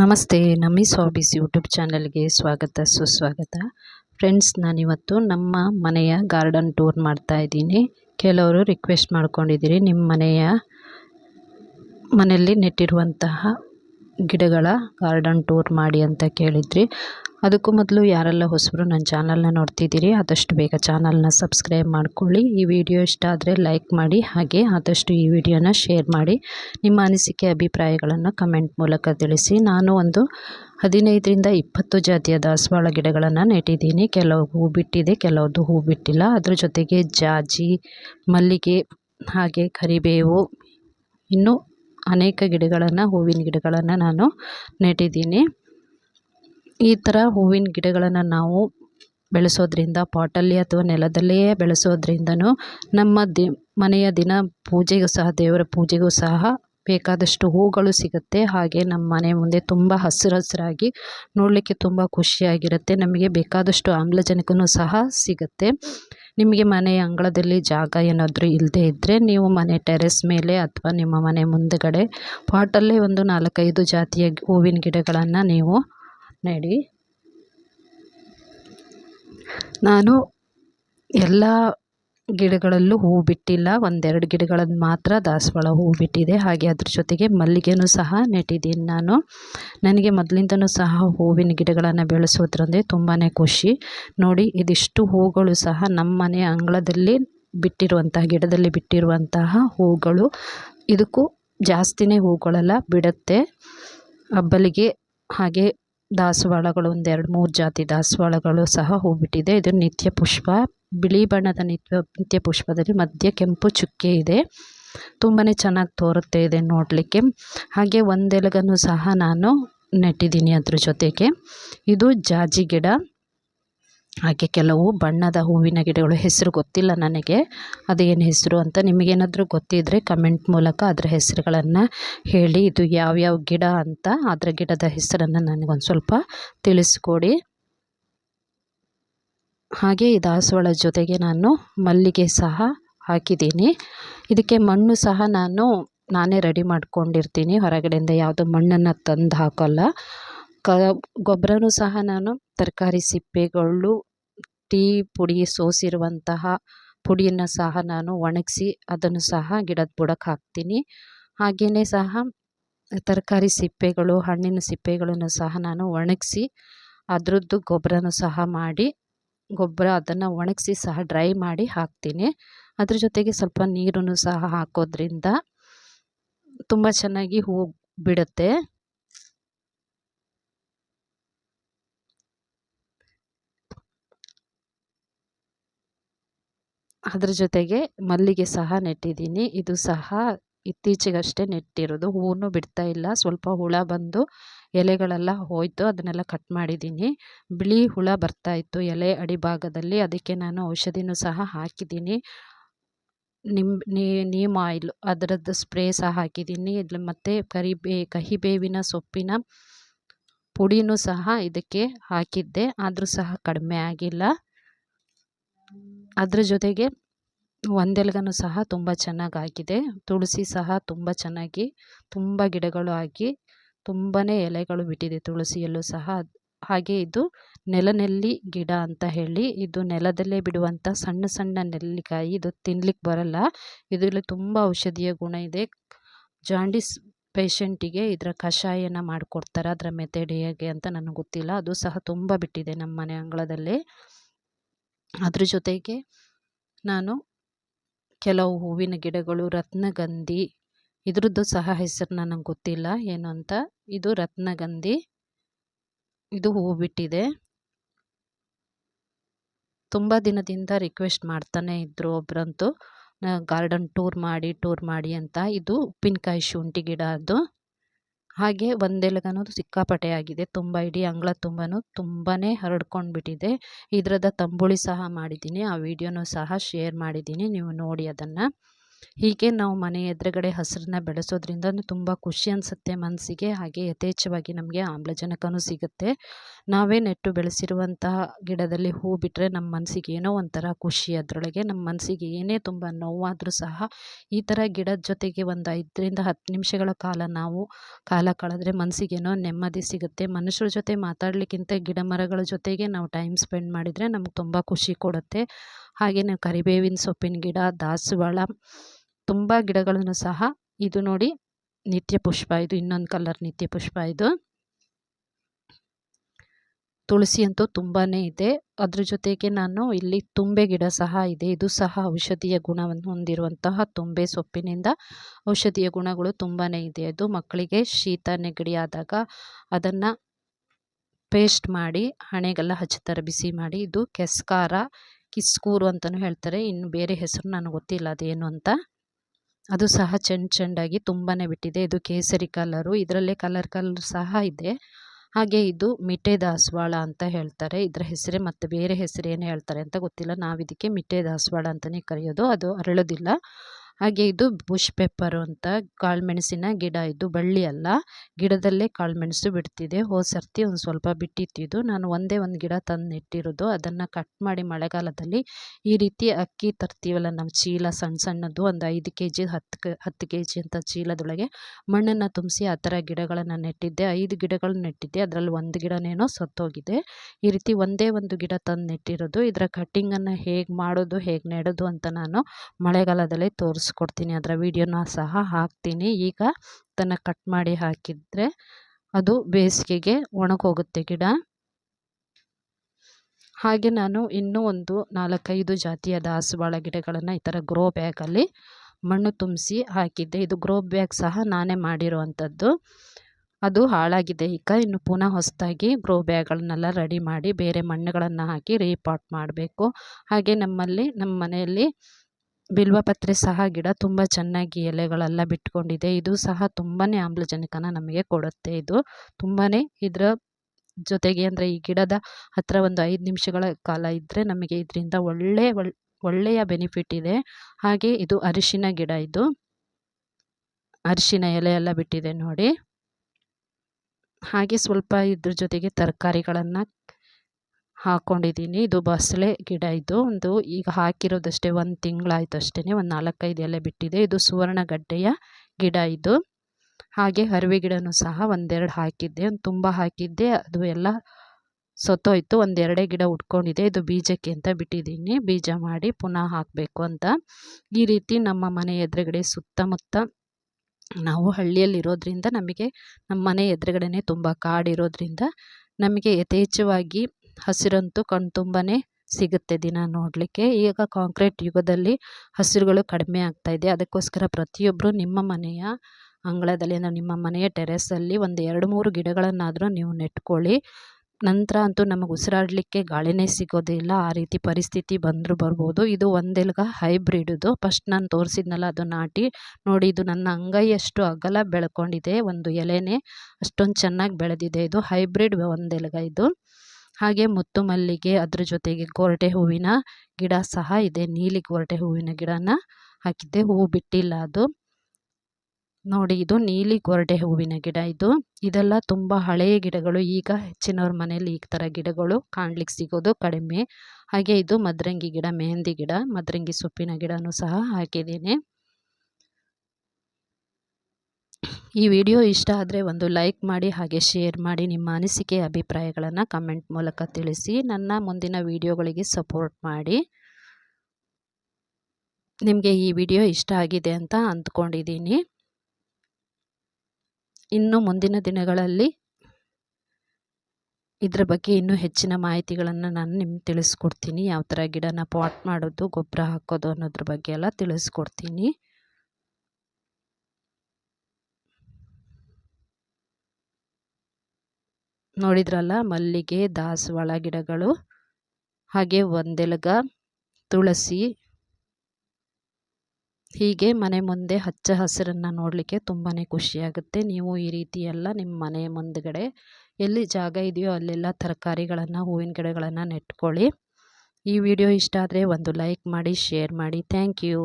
ನಮಸ್ತೆ ನಮ್ಮಿ ಸ್ವಾಬೀಸ್ ಯೂಟ್ಯೂಬ್ ಚಾನಲ್ಗೆ ಸ್ವಾಗತ, ಸುಸ್ವಾಗತ. ಫ್ರೆಂಡ್ಸ್, ನಾನಿವತ್ತು ನಮ್ಮ ಮನೆಯ ಗಾರ್ಡನ್ ಟೂರ್ ಮಾಡ್ತಾ ಇದ್ದೀನಿ. ಕೆಲವರು ರಿಕ್ವೆಸ್ಟ್ ಮಾಡ್ಕೊಂಡಿದ್ದೀರಿ, ನಿಮ್ಮ ಮನೆಯ ಮನೆಯಲ್ಲಿ ನೆಟ್ಟಿರುವಂತಹ ಗಿಡಗಳ ಗಾರ್ಡನ್ ಟೂರ್ ಮಾಡಿ ಅಂತ ಕೇಳಿದ್ರಿ. ಅದಕ್ಕೂ ಮೊದಲು ಯಾರೆಲ್ಲ ಹೊಸಬರು ನನ್ನ ಚಾನಲ್ನ ನೋಡ್ತಿದ್ದೀರಿ, ಆದಷ್ಟು ಬೇಗ ಚಾನಲ್ನ ಸಬ್ಸ್ಕ್ರೈಬ್ ಮಾಡ್ಕೊಳ್ಳಿ. ಈ ವಿಡಿಯೋ ಇಷ್ಟ ಆದರೆ ಲೈಕ್ ಮಾಡಿ, ಹಾಗೆ ಆದಷ್ಟು ಈ ವಿಡಿಯೋನ ಶೇರ್ ಮಾಡಿ. ನಿಮ್ಮ ಅನಿಸಿಕೆ, ಅಭಿಪ್ರಾಯಗಳನ್ನು ಕಮೆಂಟ್ ಮೂಲಕ ತಿಳಿಸಿ. ನಾನು ಒಂದು ಹದಿನೈದರಿಂದ ಇಪ್ಪತ್ತು ಜಾತಿಯ ದಾಸವಾಳ ಗಿಡಗಳನ್ನು ನೆಟ್ಟಿದ್ದೀನಿ. ಕೆಲವು ಹೂ ಬಿಟ್ಟಿದೆ, ಕೆಲವೊಂದು ಹೂ ಬಿಟ್ಟಿಲ್ಲ. ಅದ್ರ ಜೊತೆಗೆ ಜಾಜಿ, ಮಲ್ಲಿಗೆ, ಹಾಗೆ ಕರಿಬೇವು, ಇನ್ನೂ ಅನೇಕ ಗಿಡಗಳನ್ನು, ಹೂವಿನ ಗಿಡಗಳನ್ನು ನಾನು ನೆಟ್ಟಿದ್ದೀನಿ. ಈ ಥರ ಹೂವಿನ ಗಿಡಗಳನ್ನು ನಾವು ಬೆಳೆಸೋದ್ರಿಂದ, ಪಾಟಲ್ಲಿ ಅಥವಾ ನೆಲದಲ್ಲಿಯೇ ಬೆಳೆಸೋದ್ರಿಂದನೂ ನಮ್ಮ ದಿ, ಮನೆಯ ದಿನ ಪೂಜೆಗೂ ಸಹ, ದೇವರ ಪೂಜೆಗೂ ಸಹ ಬೇಕಾದಷ್ಟು ಹೂಗಳು ಸಿಗುತ್ತೆ. ಹಾಗೆ ನಮ್ಮ ಮನೆ ಮುಂದೆ ತುಂಬ ಹಸಿರು ಹಸಿರಾಗಿ ನೋಡಲಿಕ್ಕೆ ತುಂಬ ಖುಷಿಯಾಗಿರುತ್ತೆ. ನಮಗೆ ಬೇಕಾದಷ್ಟು ಆಮ್ಲಜನಕವೂ ಸಹ ಸಿಗುತ್ತೆ. ನಿಮಗೆ ಮನೆಯ ಅಂಗಳದಲ್ಲಿ ಜಾಗ ಏನಾದರೂ ಇಲ್ಲದೇ ಇದ್ದರೆ ನೀವು ಮನೆ ಟೆರೆಸ್ ಮೇಲೆ ಅಥವಾ ನಿಮ್ಮ ಮನೆ ಮುಂದುಗಡೆ ಪಾಟಲ್ಲೇ ಒಂದು ನಾಲ್ಕೈದು ಜಾತಿಯ ಹೂವಿನ ಗಿಡಗಳನ್ನು ನೀವು ನೆಡಿ ನಾನು ಎಲ್ಲ ಗಿಡಗಳಲ್ಲೂ ಹೂ ಬಿಟ್ಟಿಲ್ಲ. ಒಂದೆರಡು ಗಿಡಗಳನ್ನು ಮಾತ್ರ ದಾಸವಾಳ ಹೂ ಬಿಟ್ಟಿದೆ. ಹಾಗೆ ಅದ್ರ ಜೊತೆಗೆ ಮಲ್ಲಿಗೆನೂ ಸಹ ನೆಟ್ಟಿದ್ದೀನಿ ನಾನು. ನನಗೆ ಮೊದಲಿಂದನೂ ಸಹ ಹೂವಿನ ಗಿಡಗಳನ್ನು ಬೆಳೆಸೋದ್ರಂದರೆ ತುಂಬಾ ಖುಷಿ. ನೋಡಿ, ಇದಿಷ್ಟು ಹೂಗಳು ಸಹ ನಮ್ಮ ಮನೆ ಅಂಗಳದಲ್ಲಿ ಬಿಟ್ಟಿರುವಂತಹ, ಗಿಡದಲ್ಲಿ ಬಿಟ್ಟಿರುವಂತಹ ಹೂಗಳು. ಇದಕ್ಕೂ ಜಾಸ್ತಿನೇ ಹೂಗಳೆಲ್ಲ, ಬಿಡುತ್ತೆ. ಅಬ್ಬಲಿಗೆ ಹಾಗೆ ದಾಸವಾಳಗಳು ಒಂದೆರಡು ಮೂರು ಜಾತಿ ದಾಸವಾಳಗಳು ಸಹ ಹೂ ಬಿಟ್ಟಿದೆ ಇದು ನಿತ್ಯ ಪುಷ್ಪ. ಬಿಳಿ ಬಣ್ಣದ ನಿತ್ಯ ನಿತ್ಯ ಪುಷ್ಪದಲ್ಲಿ ಮಧ್ಯ ಕೆಂಪು ಚುಕ್ಕೆ ಇದೆ. ತುಂಬಾ ಚೆನ್ನಾಗಿ ತೋರುತ್ತೆ ಇದೆ ನೋಡಲಿಕ್ಕೆ. ಹಾಗೆ ಒಂದೆಲಗನ್ನು ಸಹ ನಾನು ನೆಟ್ಟಿದ್ದೀನಿ ಅದ್ರ ಜೊತೆಗೆ. ಇದು ಜಾಜಿ ಗಿಡ ಹಾಗೆ ಕೆಲವು ಬಣ್ಣದ ಹೂವಿನ ಗಿಡಗಳು ಹೆಸರು ಗೊತ್ತಿಲ್ಲ ನನಗೆ. ಅದೇನು ಹೆಸರು ಅಂತ ನಿಮಗೇನಾದರೂ ಗೊತ್ತಿದ್ದರೆ ಕಮೆಂಟ್ ಮೂಲಕ ಅದರ ಹೆಸರುಗಳನ್ನು ಹೇಳಿ, ಇದು ಯಾವ್ಯಾವ ಗಿಡ ಅಂತ ಅದರ ಗಿಡದ ಹೆಸರನ್ನು ನನಗೊಂದು ಸ್ವಲ್ಪ ತಿಳಿಸ್ಕೊಡಿ. ಹಾಗೆ ಈ ದಾಸವಾಳ ಜೊತೆಗೆ ನಾನು ಮಲ್ಲಿಗೆ ಸಹ ಹಾಕಿದ್ದೀನಿ. ಇದಕ್ಕೆ ಮಣ್ಣು ಸಹ ನಾನು ನಾನೇ ರೆಡಿ ಮಾಡ್ಕೊಂಡಿರ್ತೀನಿ. ಹೊರಗಡೆಯಿಂದ ಯಾವುದು ಮಣ್ಣನ್ನು ತಂದು ಹಾಕೋಲ್ಲ. ಕ, ಗೊಬ್ಬರನೂ ಸಹ ನಾನು ತರಕಾರಿ ಸಿಪ್ಪೆಗಳು ಟೀ, ಪುಡಿ ಸೋಸಿರುವಂತಹ ಪುಡಿಯನ್ನು ಸಹ ನಾನು ಒಣಗಿಸಿ ಅದನ್ನು ಸಹ ಗಿಡದ ಬುಡಕ್ಕೆ ಹಾಕ್ತೀನಿ. ಹಾಗೆಯೇ ಸಹ ತರಕಾರಿ ಸಿಪ್ಪೆಗಳು, ಹಣ್ಣಿನ ಸಿಪ್ಪೆಗಳನ್ನು ಸಹ ನಾನು ಒಣಗಿಸಿ ಅದರದ್ದು ಗೊಬ್ಬರನೂ ಸಹ ಮಾಡಿ, ಗೊಬ್ಬರ ಅದನ್ನು ಒಣಗಿಸಿ ಸಹ ಡ್ರೈ ಮಾಡಿ ಹಾಕ್ತೀನಿ. ಅದ್ರ ಜೊತೆಗೆ ಸ್ವಲ್ಪ ನೀರನ್ನು ಸಹ ಹಾಕೋದ್ರಿಂದ ತುಂಬ ಚೆನ್ನಾಗಿ ಹೂ ಬಿಡುತ್ತೆ. ಅದ್ರ ಜೊತೆಗೆ ಮಲ್ಲಿಗೆ ಸಹ ನೆಟ್ಟಿದ್ದೀನಿ. ಇದು ಸಹ ಇತ್ತೀಚೆಗಷ್ಟೇ ನೆಟ್ಟಿರೋದು. ಹೂವು ಬಿಡ್ತಾ ಇಲ್ಲ. ಸ್ವಲ್ಪ ಹುಳ ಬಂದು ಎಲೆಗಳೆಲ್ಲ ಹೋಯಿತು. ಅದನ್ನೆಲ್ಲ ಕಟ್ ಮಾಡಿದ್ದೀನಿ. ಬಿಳಿ ಹುಳ ಬರ್ತಾ ಇತ್ತು ಎಲೆ ಅಡಿಭಾಗದಲ್ಲಿ. ಅದಕ್ಕೆ ನಾನು ಔಷಧಿನೂ ಸಹ ಹಾಕಿದ್ದೀನಿ. ನಿಮ್ ನೀಮ್ ಆಯಿಲ್ ಅದರದ್ದು ಸ್ಪ್ರೇ ಸಹ ಹಾಕಿದ್ದೀನಿ. ಮತ್ತು ಕರಿಬೇ, ಕಹಿಬೇವಿನ ಸೊಪ್ಪಿನ ಪುಡಿನೂ ಸಹ ಇದಕ್ಕೆ ಹಾಕಿದ್ದೆ. ಆದರೂ ಸಹ ಕಡಿಮೆ ಆಗಿಲ್ಲ. ಅದ್ರ ಜೊತೆಗೆ ಒಂದೆಲ್ಗನೂ ಸಹ ತುಂಬ ಚೆನ್ನಾಗಿ ಆಗಿದೆ ತುಳಸಿ ಸಹ ತುಂಬ ಚೆನ್ನಾಗಿ, ತುಂಬ ಗಿಡಗಳು ಆಗಿ ತುಂಬಾ ಎಲೆಗಳು ಬಿಟ್ಟಿದೆ ತುಳಸಿಯಲ್ಲೂ ಸಹ. ಹಾಗೆ ಇದು ನೆಲನೆಲ್ಲಿ ಗಿಡ ಅಂತ ಹೇಳಿ, ಇದು ನೆಲದಲ್ಲೇ ಬಿಡುವಂಥ ಸಣ್ಣ ಸಣ್ಣ ನೆಲ್ಲಿಕಾಯಿ, ಇದು ತಿನ್ಲಿಕ್ಕೆ ಬರಲ್ಲ. ಇದರಲ್ಲಿ ತುಂಬ ಔಷಧೀಯ ಗುಣ ಇದೆ. ಜಾಂಡಿಸ್ ಪೇಷಂಟಿಗೆ ಇದರ ಕಷಾಯನ ಮಾಡಿಕೊಡ್ತಾರೆ, ಅದರ ಮೆಥಡ್ ಹೇಗೆ ಅಂತ ನನಗೆ ಗೊತ್ತಿಲ್ಲ. ಅದು ಸಹ ತುಂಬ ಬಿಟ್ಟಿದೆ ನಮ್ಮ ಮನೆ ಅಂಗಳದಲ್ಲಿ. ಅದ್ರ ಜೊತೆಗೆ ನಾನು ಕೆಲವು ಹೂವಿನ ಗಿಡಗಳು, ರತ್ನಗಂಧಿ, ಇದ್ರದ್ದು ಸಹ ಹೆಸರು ನನಗೆ ಗೊತ್ತಿಲ್ಲ. ಏನು ಅಂತ? ಇದು ರತ್ನಗಂಧಿ. ಇದು ಹೂವು ಬಿಟ್ಟಿದೆ. ತುಂಬ ದಿನದಿಂದ ರಿಕ್ವೆಸ್ಟ್ ಮಾಡ್ತಾನೆ ಇದ್ದರು ಒಬ್ಬರಂತೂ ಗಾರ್ಡನ್ ಟೂರ್ ಮಾಡಿ ಟೂರ್ ಮಾಡಿ ಅಂತ. ಇದು ಉಪ್ಪಿನಕಾಯಿ ಶುಂಠಿ ಗಿಡ ಅದು. ಹಾಗೆ ಒಂದೆಲಗನೂ ಸಿಕ್ಕಾಪಟ್ಟೆ ಆಗಿದೆ. ತುಂಬ ಇಡೀ ಅಂಗಳ ತುಂಬಾ ತುಂಬಾ ಹರಡ್ಕೊಂಡ್ಬಿಟ್ಟಿದೆ. ಇದರದ ತಂಬುಳಿ ಸಹ ಮಾಡಿದ್ದೀನಿ. ಆ ವಿಡಿಯೋನೂ ಸಹ ಶೇರ್ ಮಾಡಿದ್ದೀನಿ. ನೀವು ನೋಡಿ ಅದನ್ನು. ಹೀಗೆ ನಾವು ಮನೆ ಎದುರುಗಡೆ ಹಸಿರನ್ನ ಬೆಳೆಸೋದ್ರಿಂದ ತುಂಬ ಖುಷಿ ಅನಿಸುತ್ತೆ ಮನಸ್ಸಿಗೆ, ಹಾಗೆ ಯಥೇಚ್ಛವಾಗಿ ನಮಗೆ ಆಮ್ಲಜನಕವೂ ಸಿಗುತ್ತೆ. ನಾವೇ ನೆಟ್ಟು ಬೆಳೆಸಿರುವಂತಹ ಗಿಡದಲ್ಲಿ ಹೂ ಬಿಟ್ಟರೆ ನಮ್ಮ ಮನಸ್ಸಿಗೆ ಏನೋ ಒಂಥರ ಖುಷಿ. ಅದರೊಳಗೆ ನಮ್ಮ ಮನಸ್ಸಿಗೆ ಏನೇ ತುಂಬ ನೋವಾದರೂ ಸಹ ಈ ಥರ ಗಿಡದ ಜೊತೆಗೆ ಒಂದು ಐದರಿಂದ ಹತ್ತು ನಿಮಿಷಗಳ ಕಾಲ ನಾವು ಕಾಲ ಕಳೆದ್ರೆ ಮನಸ್ಸಿಗೇನೋ ನೆಮ್ಮದಿ ಸಿಗುತ್ತೆ. ಮನುಷ್ಯರ ಜೊತೆ ಮಾತಾಡಲಿಕ್ಕಿಂತ ಗಿಡ ಮರಗಳ ಜೊತೆಗೆ ನಾವು ಟೈಮ್ ಸ್ಪೆಂಡ್ ಮಾಡಿದರೆ ನಮ್ಗೆ ತುಂಬ ಖುಷಿ ಕೊಡುತ್ತೆ. ಹಾಗೆಯೇ ಕರಿಬೇವಿನ ಸೊಪ್ಪಿನ ಗಿಡ, ದಾಸವಾಳ, ತುಂಬ ಗಿಡಗಳನ್ನು ಸಹ ಇದು ನೋಡಿ ನಿತ್ಯ ಪುಷ್ಪ ಇದು, ಇನ್ನೊಂದು ಕಲರ್ ನಿತ್ಯ ಪುಷ್ಪ ಇದು. ತುಳಸಿ ಅಂತೂ ತುಂಬಾ ಇದೆ. ಅದ್ರ ಜೊತೆಗೆ ನಾನು ಇಲ್ಲಿ ತುಂಬೆ ಗಿಡ ಸಹ ಇದೆ. ಇದು ಸಹ ಔಷಧೀಯ ಗುಣವನ್ನು ಹೊಂದಿರುವಂತಹ ತುಂಬೆ ಸೊಪ್ಪಿನಿಂದ ಔಷಧೀಯ ಗುಣಗಳು ತುಂಬಾ ಇದೆ. ಅದು ಮಕ್ಕಳಿಗೆ ಶೀತ, ನೆಗಡಿ ಆದಾಗ ಅದನ್ನು ಪೇಸ್ಟ್ ಮಾಡಿ, ಹಣೆಗೆಲ್ಲ ಹಚ್ಚುತ್ತಾರೆ ಬಿಸಿ ಮಾಡಿ, ಇದು ಕೆಸ್ಕಾರ ಕಿಸ್ಕೂರು ಅಂತಲೂ ಹೇಳ್ತಾರೆ. ಇನ್ನು ಬೇರೆ ಹೆಸರು ನನಗೆ ಗೊತ್ತಿಲ್ಲ ಅದೇನು ಅಂತ. ಅದು ಸಹ ಚೆಂಡ್ ಚೆಂಡಾಗಿ ತುಂಬಾ ಬಿಟ್ಟಿದೆ. ಇದು ಕೇಸರಿ ಕಲರು ಇದರಲ್ಲೇ ಕಲರ್ ಕಲರ್ ಸಹ ಇದೆ. ಹಾಗೆ ಇದು ಮಿಟ್ಟೆ ದಾಸವಾಳ ಅಂತ ಹೇಳ್ತಾರೆ. ಇದರ ಹೆಸರೇ ಮತ್ತು ಬೇರೆ ಹೆಸರು ಏನು ಹೇಳ್ತಾರೆ ಅಂತ ಗೊತ್ತಿಲ್ಲ. ನಾವು ಇದಕ್ಕೆ ಮಿಟ್ಟೆ ದಾಸವಾಳ ಅಂತಲೇ ಕರೆಯೋದು. ಅದು ಅರಳೋದಿಲ್ಲ. ಹಾಗೆ ಇದು ಬುಷ್ ಪೆಪ್ಪರು ಅಂತ ಕಾಳುಮೆಣಸಿನ ಗಿಡ ಇದು ಬಳ್ಳಿ ಅಲ್ಲ. ಗಿಡದಲ್ಲೇ ಕಾಳುಮೆಣಸು ಬಿಡ್ತಿದೆ. ಹೋದ ಸರ್ತಿ ಒಂದು ಸ್ವಲ್ಪ ಬಿಟ್ಟಿತ್ತು ನಾನು ಒಂದೇ ಒಂದು ಗಿಡ ತಂದು ನೆಟ್ಟಿರೋದು ಅದನ್ನು ಕಟ್ ಮಾಡಿ ಮಳೆಗಾಲದಲ್ಲಿ ಈ ರೀತಿ ಅಕ್ಕಿ ತರ್ತೀವಲ್ಲ ನಾವು ಚೀಲ ಸಣ್ಣ ಸಣ್ಣದು ಒಂದು ಐದು ಕೆ ಜಿ ಹತ್ತು ಹತ್ತು ಕೆ ಜಿ ಅಂತ ಚೀಲದೊಳಗೆ ಮಣ್ಣನ್ನು ತುಂಬಿಸಿ ಆ ಥರ ಗಿಡಗಳನ್ನು ನೆಟ್ಟಿದ್ದೆ. ಐದು ಗಿಡಗಳನ್ನ ನೆಟ್ಟಿದ್ದೆ. ಅದರಲ್ಲಿ ಒಂದು ಗಿಡನೇನೋ ಸತ್ತೋಗಿದೆ. ಈ ರೀತಿ ಒಂದೇ ಒಂದು ಗಿಡ ತಂದು ನೆಟ್ಟಿರೋದು ಇದರ ಕಟ್ಟಿಂಗನ್ನು ಹೇಗೆ ಮಾಡೋದು, ಹೇಗೆ ನೆಡೋದು ಅಂತ ನಾನು ಮಳೆಗಾಲದಲ್ಲೇ ತೋರಿಸ್ ಕೊಡ್ತೀನಿ ಅದರ ವೀಡಿಯೋನ ಸಹ ಹಾಕ್ತೀನಿ. ಈಗ ಅದನ್ನು ಕಟ್ ಮಾಡಿ ಹಾಕಿದರೆ ಅದು ಬೇಸಿಗೆಗೆ ಒಣಗೋಗುತ್ತೆ ಗಿಡ. ಹಾಗೆ ನಾನು ಇನ್ನೂ ಒಂದು ನಾಲ್ಕೈದು ಜಾತಿಯ ದಾಸವಾಳ ಗಿಡಗಳನ್ನು ಈ ಥರ ಗ್ರೋ ಬ್ಯಾಗಲ್ಲಿ ಮಣ್ಣು ತುಂಬಿಸಿ ಹಾಕಿದ್ದೆ. ಇದು ಗ್ರೋ ಬ್ಯಾಗ್ ಸಹ ನಾನೇ ಮಾಡಿರುವಂಥದ್ದು. ಅದು ಹಾಳಾಗಿದೆ ಈಗ. ಇನ್ನು ಪುನಃ ಹೊಸದಾಗಿ ಗ್ರೋ ಬ್ಯಾಗ್ಗಳನ್ನೆಲ್ಲ ರೆಡಿ ಮಾಡಿ ಬೇರೆ ಮಣ್ಣುಗಳನ್ನು ಹಾಕಿ ರೀಪಾಟ್ ಮಾಡಬೇಕು. ಹಾಗೆ ನಮ್ಮಲ್ಲಿ ನಮ್ಮ ಮನೆಯಲ್ಲಿ ಬಿಲ್ವಪತ್ರೆ ಸಹ ಗಿಡ ತುಂಬ ಚೆನ್ನಾಗಿ ಎಲೆಗಳೆಲ್ಲ ಬಿಟ್ಕೊಂಡಿದೆ. ಇದು ಸಹ ತುಂಬಾ ಆಮ್ಲಜನಕನ ನಮಗೆ ಕೊಡುತ್ತೆ ಇದು. ತುಂಬಾ ಇದರ ಜೊತೆಗೆ ಅಂದರೆ ಈ ಗಿಡದ ಹತ್ತಿರ ಒಂದು ಐದು ನಿಮಿಷಗಳ ಕಾಲ ಇದ್ದರೆ ನಮಗೆ ಇದರಿಂದ ಒಳ್ಳೆ ಒಳ್ಳೆಯ ಬೆನಿಫಿಟ್ ಇದೆ. ಹಾಗೆ ಇದು ಅರಿಶಿನ ಗಿಡ ಇದು. ಅರಿಶಿನ ಎಲೆ ಎಲ್ಲ ಬಿಟ್ಟಿದೆ ನೋಡಿ. ಹಾಗೆ ಸ್ವಲ್ಪ ಇದ್ರ ಜೊತೆಗೆ ತರಕಾರಿಗಳನ್ನು ಹಾಕ್ಕೊಂಡಿದ್ದೀನಿ ಇದು ಬಸಳೆ ಗಿಡ ಇದು. ಒಂದು ಈಗ ಹಾಕಿರೋದಷ್ಟೇ ಒಂದು ತಿಂಗಳಾಯ್ತು ಅಷ್ಟೇ ಒಂದು ನಾಲ್ಕೈದು ಎಲೆ ಬಿಟ್ಟಿದೆ. ಇದು ಸುವರ್ಣಗಡ್ಡೆಯ ಗಿಡ ಇದು. ಹಾಗೆ ಹರಿವೆ ಗಿಡನೂ ಸಹ ಒಂದೆರಡು ಹಾಕಿದ್ದೆ. ಒಂದು ತುಂಬ ಹಾಕಿದ್ದೆ. ಅದು ಎಲ್ಲ ಸತ್ತೋಯ್ತು. ಒಂದೆರಡೇ ಗಿಡ ಉಟ್ಕೊಂಡಿದೆ. ಇದು ಬೀಜಕ್ಕೆ ಅಂತ ಬಿಟ್ಟಿದ್ದೀನಿ. ಬೀಜ ಮಾಡಿ ಪುನಃ ಹಾಕಬೇಕು ಅಂತ. ಈ ರೀತಿ ನಮ್ಮ ಮನೆ ಎದುರುಗಡೆ ಸುತ್ತಮುತ್ತ ನಾವು ಹಳ್ಳಿಯಲ್ಲಿರೋದ್ರಿಂದ ನಮಗೆ ನಮ್ಮ ಮನೆ ಎದುರುಗಡೆನೇ ತುಂಬ ಕಾಡಿರೋದ್ರಿಂದ ನಮಗೆ ಯಥೇಚ್ಛವಾಗಿ ಹಸಿರಂತೂ ಕಣ್ತುಂಬಾ ಸಿಗುತ್ತೆ ದಿನ ನೋಡಲಿಕ್ಕೆ. ಈಗ ಕಾಂಕ್ರೀಟ್ ಯುಗದಲ್ಲಿ ಹಸಿರುಗಳು ಕಡಿಮೆ ಆಗ್ತಾ ಇದೆ. ಅದಕ್ಕೋಸ್ಕರ ಪ್ರತಿಯೊಬ್ಬರು ನಿಮ್ಮ ಮನೆಯ ಅಂಗಳದಲ್ಲಿ, ಅಂದರೆ ನಿಮ್ಮ ಮನೆಯ ಟೆರೆಸಲ್ಲಿ ಒಂದು ಎರಡು ಮೂರು ಗಿಡಗಳನ್ನಾದರೂ ನೀವು ನೆಟ್ಕೊಳ್ಳಿ. ನಂತರ ಅಂತೂ ನಮಗೆ ಉಸಿರಾಡಲಿಕ್ಕೆ ಗಾಳಿನೇ ಸಿಗೋದಿಲ್ಲ ಆ ರೀತಿ ಪರಿಸ್ಥಿತಿ ಬಂದರೂ ಬರ್ಬೋದು. ಇದು ಒಂದೆಲ್ಗ ಹೈಬ್ರಿಡ್ದು ಫಸ್ಟ್ ನಾನು ತೋರಿಸಿದ್ನಲ್ಲ, ಅದು ನಾಟಿ. ನೋಡಿ, ಇದು ನನ್ನ ಅಂಗೈಯಷ್ಟು ಅಗಲ ಬೆಳ್ಕೊಂಡಿದೆ. ಒಂದು ಎಲೆನೇ ಅಷ್ಟೊಂದು ಚೆನ್ನಾಗಿ ಬೆಳೆದಿದೆ. ಇದು ಹೈಬ್ರಿಡ್ ಒಂದೆಲ್ಗ ಇದು. ಹಾಗೆ ಮುತ್ತು ಮಲ್ಲಿಗೆ ಅದ್ರ ಜೊತೆಗೆ ಕೊರಟೆ ಹೂವಿನ ಗಿಡ ಸಹ ಇದೆ. ನೀಲಿ ಕೊರಟೆ ಹೂವಿನ ಗಿಡನ ಹಾಕಿದ್ದೆ. ಹೂವು ಬಿಟ್ಟಿಲ್ಲ ಅದು. ನೋಡಿ, ಇದು ನೀಲಿ ಗೊರಟೆ ಹೂವಿನ ಗಿಡ ಇದು. ಇದೆಲ್ಲ ತುಂಬ ಹಳೆಯ ಗಿಡಗಳು. ಈಗ ಹೆಚ್ಚಿನವ್ರ ಮನೆಯಲ್ಲಿ ಈ ಥರ ಗಿಡಗಳು ಕಾಣ್ಲಿಕ್ಕೆ ಸಿಗೋದು ಕಡಿಮೆ. ಹಾಗೆ ಇದು ಮದ್ರಂಗಿ ಗಿಡ, ಮೆಹಂದಿ ಗಿಡ, ಮದ್ರಂಗಿ ಸೊಪ್ಪಿನ ಗಿಡನೂ ಸಹ ಹಾಕಿದ್ದೀನಿ. ಈ ವಿಡಿಯೋ ಇಷ್ಟ ಆದರೆ ಒಂದು ಲೈಕ್ ಮಾಡಿ ಹಾಗೆ ಶೇರ್ ಮಾಡಿ ನಿಮ್ಮ ಅನಿಸಿಕೆ, ಅಭಿಪ್ರಾಯಗಳನ್ನು ಕಮೆಂಟ್ ಮೂಲಕ ತಿಳಿಸಿ. ನನ್ನ ಮುಂದಿನ ವಿಡಿಯೋಗಳಿಗೆ ಸಪೋರ್ಟ್ ಮಾಡಿ. ನಿಮಗೆ ಈ ವಿಡಿಯೋ ಇಷ್ಟ ಆಗಿದೆ ಅಂತ ಅಂದ್ಕೊಂಡಿದ್ದೀನಿ. ಇನ್ನು ಮುಂದಿನ ದಿನಗಳಲ್ಲಿ ಇದರ ಬಗ್ಗೆ ಇನ್ನೂ ಹೆಚ್ಚಿನ ಮಾಹಿತಿಗಳನ್ನು ನಾನು ನಿಮ್ಗೆ ತಿಳಿಸ್ಕೊಡ್ತೀನಿ. ಯಾವ ಥರ ಗಿಡನ ಪಾಟ್ ಮಾಡೋದು, ಗೊಬ್ಬರ ಹಾಕೋದು ಅನ್ನೋದ್ರ ಬಗ್ಗೆ ಎಲ್ಲ ತಿಳಿಸ್ಕೊಡ್ತೀನಿ. ನೋಡಿದ್ರಲ್ಲ, ಮಲ್ಲಿಗೆ, ದಾಸವಾಳ ಗಿಡಗಳು, ಹಾಗೆ ಒಂದೆಲಗ, ತುಳಸಿ. ಹೀಗೆ ಮನೆ ಮುಂದೆ ಹಚ್ಚ ಹಸಿರನ್ನು ನೋಡಲಿಕ್ಕೆ ತುಂಬಾ ಖುಷಿಯಾಗುತ್ತೆ. ನೀವು ಈ ರೀತಿ ಎಲ್ಲ ನಿಮ್ಮ ಮನೆ ಮುಂದುಗಡೆ ಎಲ್ಲಿ ಜಾಗ ಇದೆಯೋ ಅಲ್ಲೆಲ್ಲ ತರಕಾರಿಗಳನ್ನು, ಹೂವಿನ ಗಿಡಗಳನ್ನು ನೆಟ್ಕೊಳ್ಳಿ. ಈ ವಿಡಿಯೋ ಇಷ್ಟ ಆದರೆ ಒಂದು ಲೈಕ್ ಮಾಡಿ, ಶೇರ್ ಮಾಡಿ. Thank you.